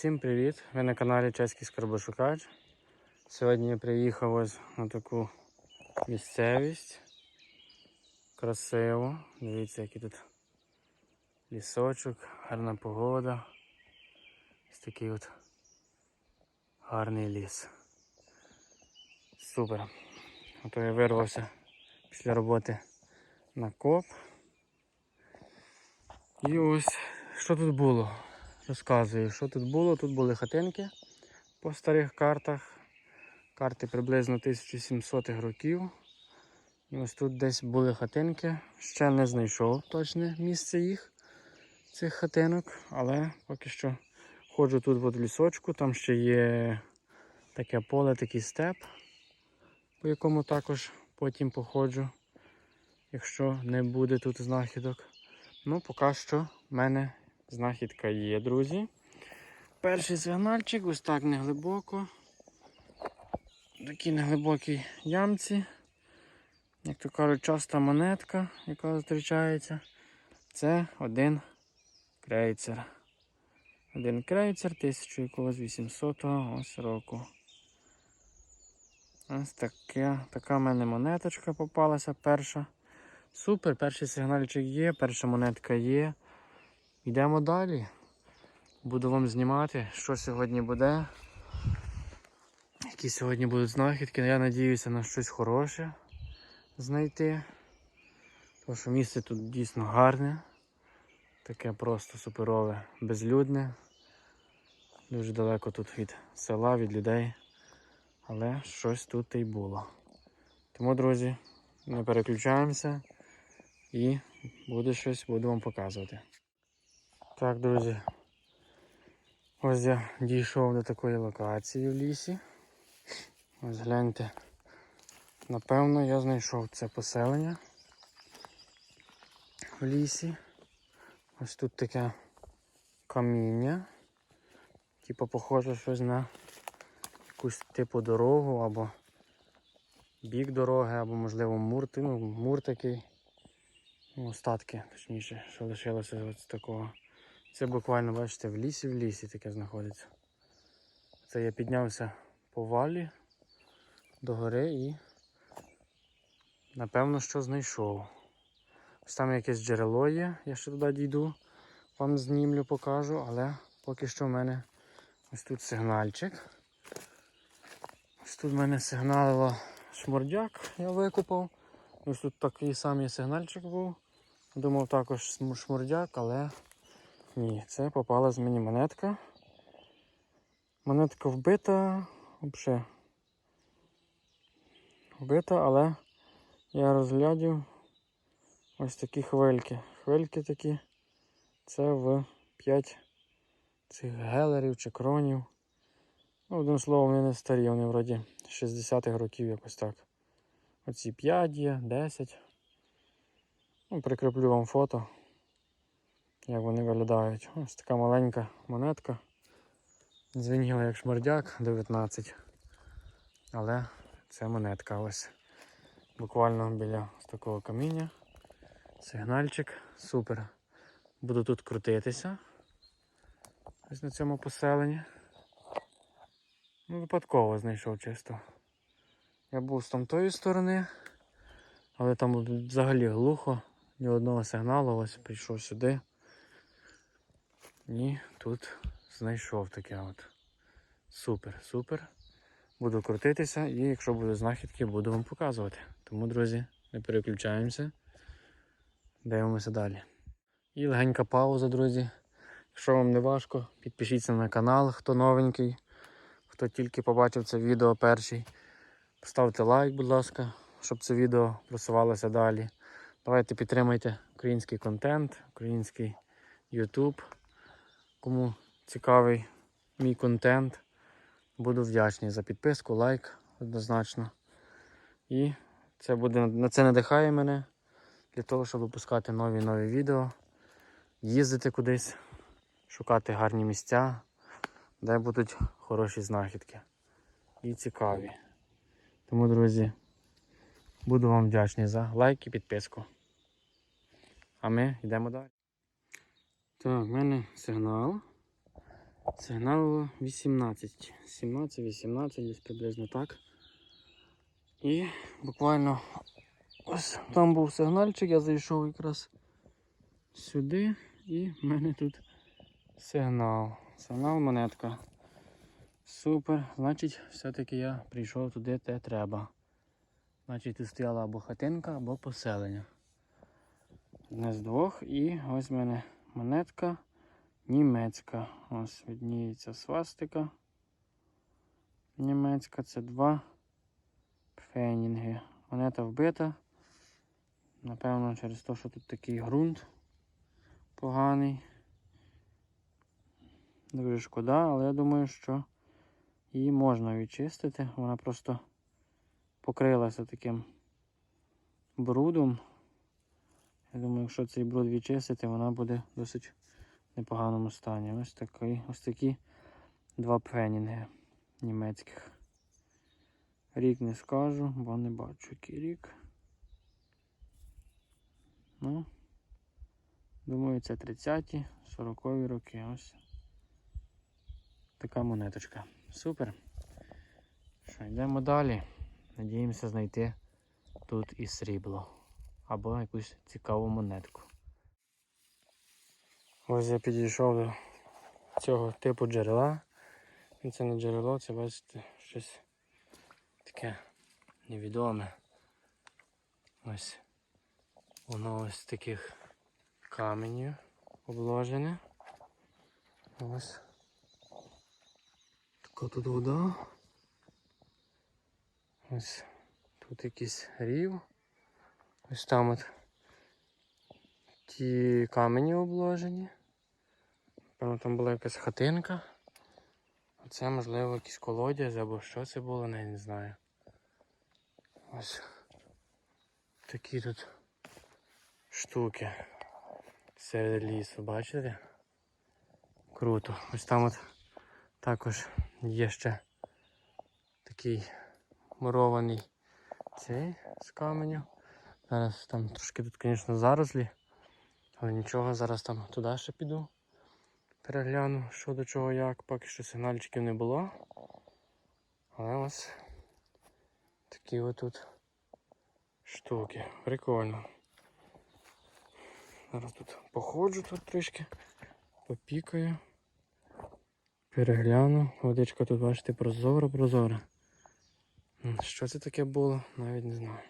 Всім привіт! Ви на каналі Чеський Скарбошукач. Сьогодні я приїхав ось на таку місцевість. Красиво. Дивіться, який тут лісочок, гарна погода. Ось такий от гарний ліс. Супер. Ото я вирвався після роботи на коп. І ось що тут було? Розказую, що тут було. Тут були хатинки по старих картах. Карти приблизно 1700-х років. І ось тут десь були хатинки. Ще не знайшов точне місце їх, цих хатинок, але поки що ходжу тут в лісочку, там ще є таке поле, такий степ, по якому також потім походжу, якщо не буде тут знахідок. Ну, поки що в мене знахідка є, друзі. Перший сигнальчик, ось так неглибоко. Такі неглибокі ямці. Як то кажуть, часта монетка, яка зустрічається. Це один крейцер. Один крейцер 1800 ось року. Ось таке, така в мене монеточка попалася перша. Супер, перший сигнальчик є, перша монетка є. Йдемо далі. Буду вам знімати, що сьогодні буде. Які сьогодні будуть знахідки. Я надіюся на щось хороше знайти. Тому що місце тут дійсно гарне. Таке просто суперове, безлюдне. Дуже далеко тут від села, від людей. Але щось тут і було. Тому, друзі, не переключаємося і буде щось, буду вам показувати. Так, друзі. Ось я дійшов до такої локації в лісі. Ось гляньте. Напевно, я знайшов це поселення в лісі. Ось тут таке каміння. Типу похоже щось на якусь типу дорогу або бік дороги, або можливо мур, ну, мур такий. Ну, остатки, точніше, що лишилося з такого. Це буквально, бачите, в лісі в лісі таке знаходиться. Це я піднявся по валі до гори і напевно що знайшов. Ось там якесь джерело є, я ще туди дійду, вам знімлю, покажу, але поки що в мене ось тут сигнальчик. Ось тут в мене сигналило шмордяк, я викупав. Ось тут такий самий сигнальчик був. Думав також шмурдяк, але ні, це попалась мені монетка. Монетка вбита, взагалі вбита, але я розглядів ось такі хвильки. Хвильки такі. Це в 5 цих гелерів чи кронів. Ну, одним словом, вони не старі, вони вроді 60-х років якось так. Оці 5 є, 10. Ну, Прикріплю вам фото, як вони виглядають. Ось така маленька монетка. Дзвеніла як шмардяк 19. Але це монетка ось. Буквально біля такого каміння. Сигнальчик. Супер. Буду тут крутитися. Ось на цьому поселенні. Ну, випадково знайшов чисто. Я був з тамтої сторони, але там взагалі глухо, ні одного сигналу, ось прийшов сюди. І тут знайшов таке от. Супер, супер. Буду крутитися і якщо будуть знахідки, буду вам показувати. Тому, друзі, не переключаємося. Дивимося далі. І легенька пауза, друзі. Якщо вам не важко, підпишіться на канал, хто новенький, хто тільки побачив це відео перший. Поставте лайк, будь ласка, щоб це відео просувалося далі. Давайте підтримайте український контент, український YouTube. Кому цікавий мій контент, буду вдячний за підписку, лайк однозначно. І це буде, на це надихає мене для того, щоб випускати нові нові відео, їздити кудись, шукати гарні місця, де будуть хороші знахідки і цікаві. Тому, друзі, буду вам вдячний за лайк і підписку. А ми йдемо далі. Так, в мене сигнал. Сигналило 18. 17-18, десь приблизно так. І буквально ось там був сигнальчик, я зайшов якраз сюди і в мене тут сигнал. Сигнал монетка. Супер. Значить, все-таки я прийшов туди, де треба. Значить, тут стояла або хатинка, або поселення. Одне з двох. І ось в мене монетка німецька. Ось видніється свастика. Німецька це два фенінги. Монета вбита. Напевно, через те, що тут такий ґрунт поганий. Дуже шкода, але я думаю, що її можна відчистити. Вона просто покрилася таким брудом. Я думаю, якщо цей бруд відчистити, вона буде в досить непоганому стані. Ось такий, ось такі два пфенінги німецьких. Рік не скажу, бо не бачу який рік. Ну, думаю, це 30-ті, 40-ві роки. Ось така монеточка. Супер. Що, йдемо далі. Надіємося знайти тут і срібло. Або якусь цікаву монетку. Ось я підійшов до цього типу джерела. І це не джерело, це бачите, щось таке невідоме. Ось воно ось таких каменів обложене. Ось. Така тут вода. Ось тут якийсь рів. Ось там от ті камені обложені. Певно, там була якась хатинка. Оце, можливо, якийсь колодязь або що це було, навіть не знаю. Ось такі тут штуки серед лісу, бачите? Круто. Ось там от також є ще такий мурований цей з каменю. Зараз там трошки тут, звісно, зарослі, але нічого, зараз там туди ще піду. Перегляну, що до чого як, поки що сигнальчиків не було. Але ось такі отут штуки. Прикольно. Зараз тут походжу тут трішки, попікаю, перегляну. Водичка тут, бачите, прозора-прозора. Що це таке було, навіть не знаю.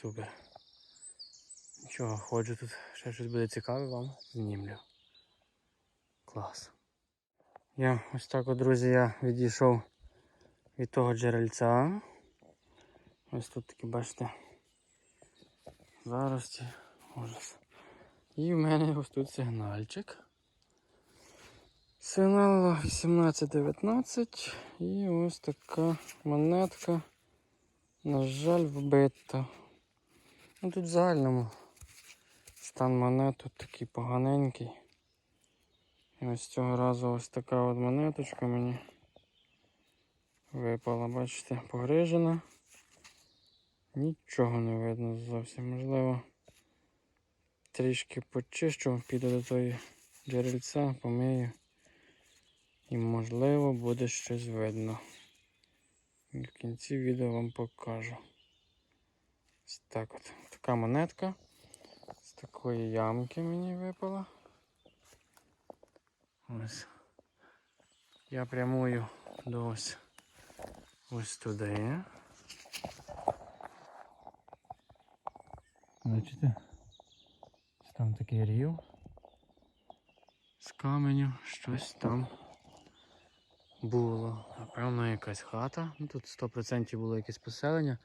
Супер. Нічого, ходжу тут, ще щось буде цікаве вам знімлю. Клас. Я ось так от, друзі, я відійшов від того джерельця. Ось тут такі, бачите, зарості, ужас. І в мене ось тут сигнальчик. Сигнал 18-19 і ось така монетка. На жаль, вбита. Ну тут в загальному стан монет тут такий поганенький. І ось цього разу ось така от монеточка мені випала, бачите, погрижена. Нічого не видно зовсім. Можливо, трішки почищу, піду до тої джерельця, помию. І можливо буде щось видно. І в кінці відео вам покажу. Ось так от. Така монетка. З такої ямки мені випала. Ось. Я прямую до ось, ось туди. Бачите? Там такий рів. З каменю щось там було. Напевно, якась хата. Ну, тут 100% було якесь поселення.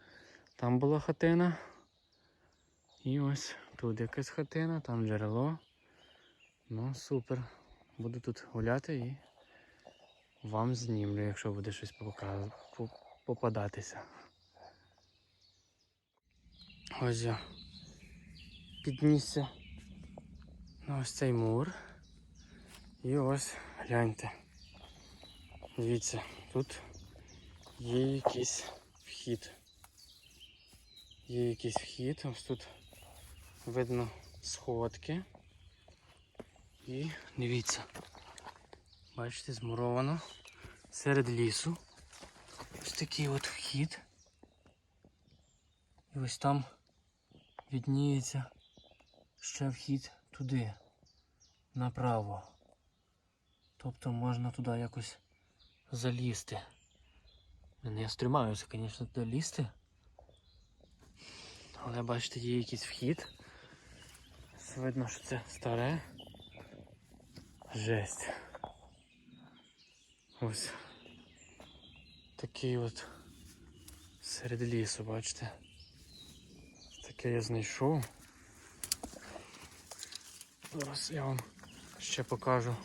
Там була хатина. І ось тут якась хатина, там джерело. Ну, супер. Буду тут гуляти і вам знімлю, якщо буде щось попадатися. Ось я піднісся на ось цей мур. І ось гляньте. Дивіться, тут є якийсь вхід. Є якийсь вхід, ось тут видно сходки. І дивіться, Бачите, змуровано. Серед лісу. Ось такий от вхід. І ось там відніється ще вхід туди, направо. Тобто можна туди якось залізти. Я стримаюся, звісно, туди лізти. Але бачите, є якийсь вхід. Видно, що це старе. Жесть. Ось такий от серед лісу, бачите? Таке я знайшов. Зараз я вам ще покажу,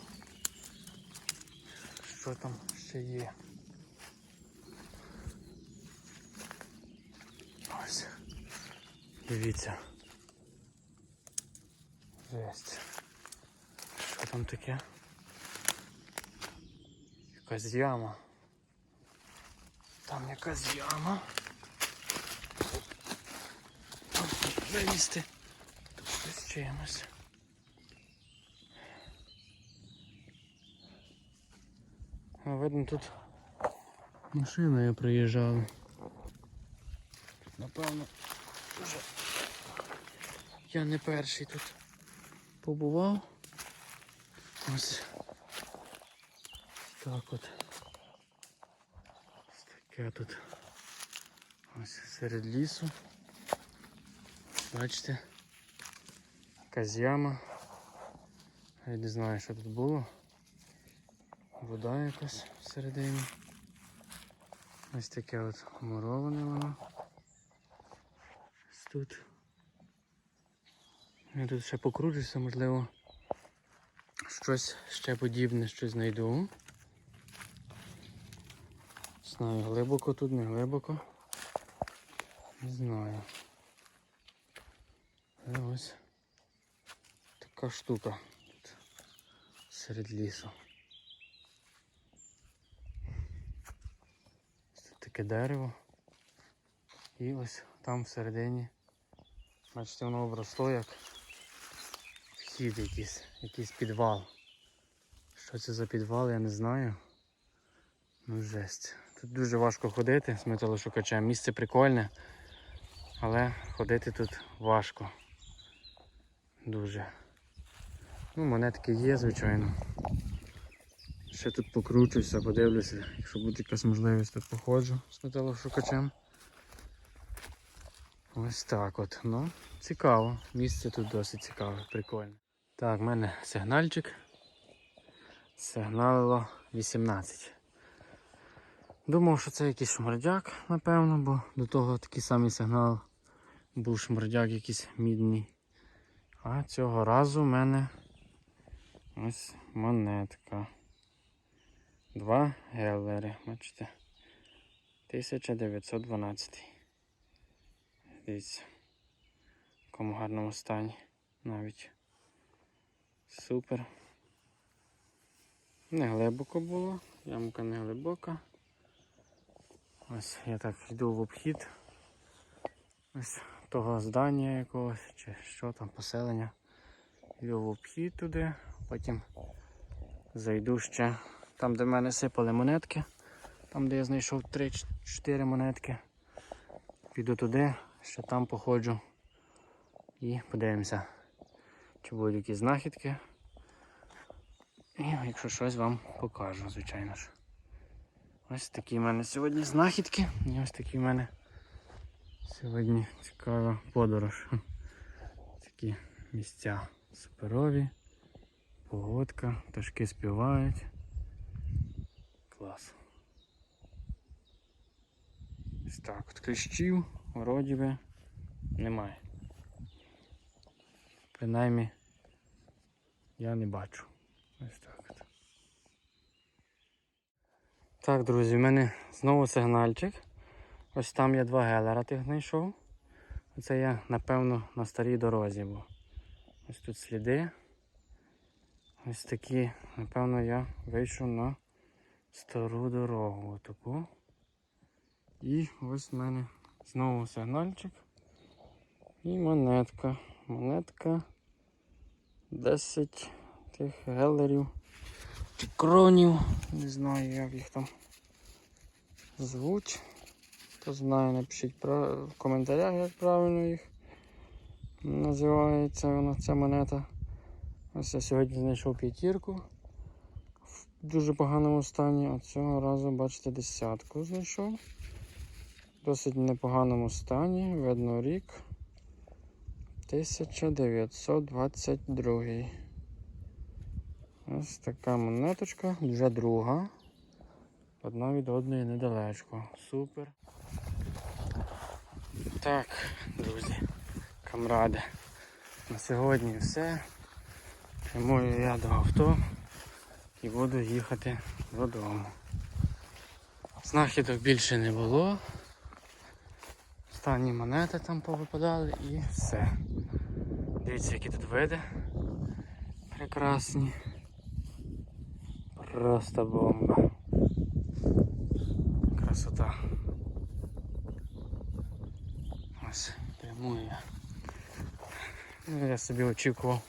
що там ще є. Ось. Дивіться. Жесть. Що там таке? Якась яма. Там якась яма. Там залізти. Тут щось чимось. А видно тут машиною приїжджали. Напевно, вже я не перший тут побував. Ось так от. Ось таке тут. Ось серед лісу. Бачите? Якась яма. Я не знаю, що тут було. Вода якась всередині. Ось таке от муроване воно. Ось тут. Я тут ще покручуся, можливо, щось ще подібне, щось знайду. Знаю, глибоко тут, не глибоко. Не знаю. Але ось така штука тут серед лісу. Тут таке дерево. І ось там всередині. Бачите, воно обросло як вхід якийсь, якийсь підвал. Що це за підвал, я не знаю. Ну жесть. Тут дуже важко ходити з металошукачем. Місце прикольне, але ходити тут важко. Дуже. Ну, монетки є, звичайно. Ще тут покручуся, подивлюся, якщо буде якась можливість, то походжу з металошукачем. Ось так от. Ну, цікаво. Місце тут досить цікаве, прикольне. Так, в мене сигнальчик. Сигналило 18. Думав, що це якийсь шмардяк, напевно, бо до того такий самий сигнал був шмардяк якийсь мідний. А цього разу в мене ось монетка. Два гелери, бачите. 1912. Дивіться. В якому гарному стані навіть. Супер. Не глибоко було, ямка не глибока. Ось я так йду в обхід. Ось того здання якогось чи що там, поселення. Йду в обхід туди, потім зайду ще там, де в мене сипали монетки, там де я знайшов 3-4 монетки. Піду туди, ще там походжу і подивимося, чи будуть якісь знахідки. І якщо щось вам покажу, звичайно ж. Ось такі в мене сьогодні знахідки. І ось такі в мене сьогодні цікава подорож. Такі місця суперові, погодка, пташки співають. Клас. Ось так, от кліщів вроді немає. Принаймні я не бачу. Ось так. Так, друзі, в мене знову сигнальчик. Ось там я два гелера тих знайшов. Оце я, напевно, на старій дорозі був. Ось тут сліди. Ось такі, напевно, я вийшов на стару дорогу. Отаку. І ось в мене знову сигнальчик. І монетка. Монетка 10 тих гелерів. чи кронів. Не знаю, як їх там звуть. Хто знає, напишіть в коментарях, як правильно їх називається вона ця монета. Ось я сьогодні знайшов п'ятірку в дуже поганому стані, а цього разу, бачите, десятку знайшов. В досить непоганому стані, видно рік. 1922. Ось така монеточка, вже друга. Одна від одної недалечко. Супер. Так, друзі, камради. На сьогодні все. Прямую я до авто і буду їхати додому. Знахідок більше не було. Останні монети там повипадали і все. Дивіться, які тут види. Прекрасні. Просто бомба. Красота. Ось, прямую я. Ну, я собі очікував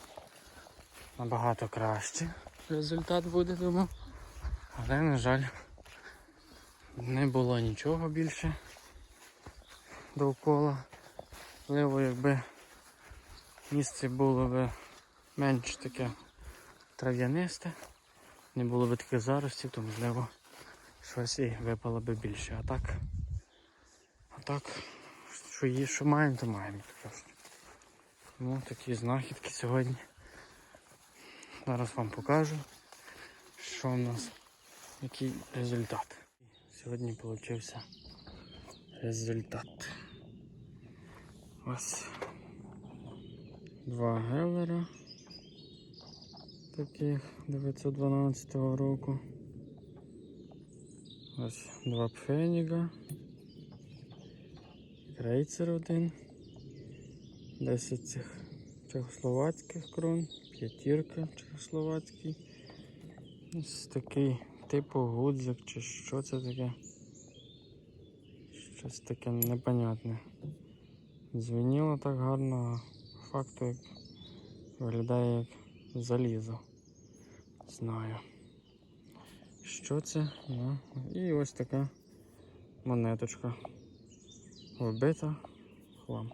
набагато краще результат буде, думав. Але, на жаль, не було нічого більше довкола. Можливо, якби місце було б менш таке трав'янисте, не було б таких заростів, то можливо щось і випало б більше. А так, а так, що є, що маємо, то маємо. Ну, такі знахідки сьогодні. Зараз вам покажу, що в нас, який результат. Сьогодні вийшов результат. Ось два гелера таких 912 року. Ось два пфеніга. Крейцер один. 10 цих чехословацьких крон, п'ятірка чехословацький. Ось такий типу гудзик чи що це таке. Щось таке непонятне. Дзвеніло так гарно, факту як виглядає як залізо. Знаю. Що це? Ну, і ось така монеточка. Вбита хлам.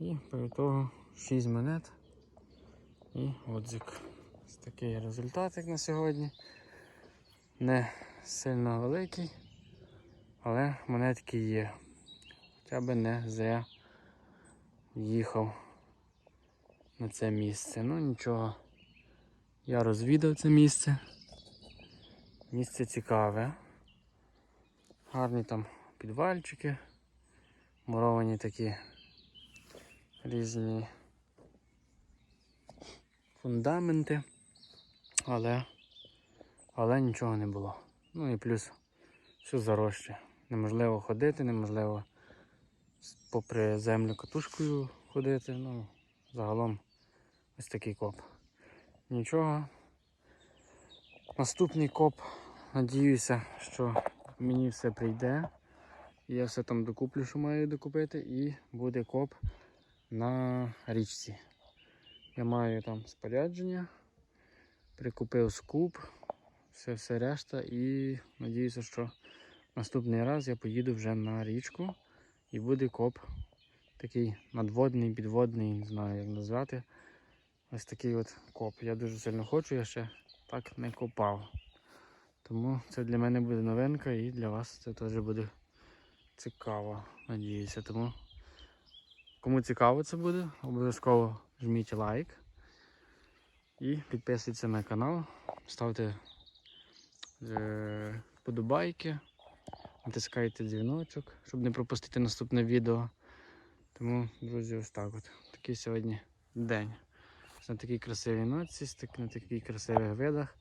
І по того 6 монет і отзик. Ось такий результат, як на сьогодні. Не сильно великий, але монетки є. Хоча б не зря їхав на це місце. Ну нічого. Я розвідав це місце. Місце цікаве. Гарні там підвальчики, муровані такі різні фундаменти, але, але нічого не було. Ну і плюс все зарожче. Неможливо ходити, неможливо попри землю катушкою ходити. Ну, загалом ось такий коп. Нічого. Наступний коп, надіюся, що мені все прийде. Я все там докуплю, що маю докупити, і буде коп на річці. Я маю там спорядження, прикупив скуп, все все решта і надіюся, що наступний раз я поїду вже на річку і буде коп такий надводний, підводний, не знаю як назвати. Ось такий от коп. Я дуже сильно хочу, я ще так не копав. Тому це для мене буде новинка і для вас це теж буде цікаво, надіюся. Тому Кому цікаво це буде, обов'язково жміть лайк і підписуйтесь на канал, ставте е, натискайте дзвіночок, щоб не пропустити наступне відео. Тому, друзі, ось так от. Такий сьогодні день. На такій красивій ноці, на таких красивих видах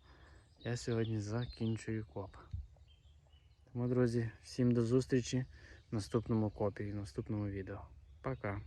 я сьогодні закінчую коп. Тому, друзі, всім до зустрічі в наступному копі і в наступному відео. Пока.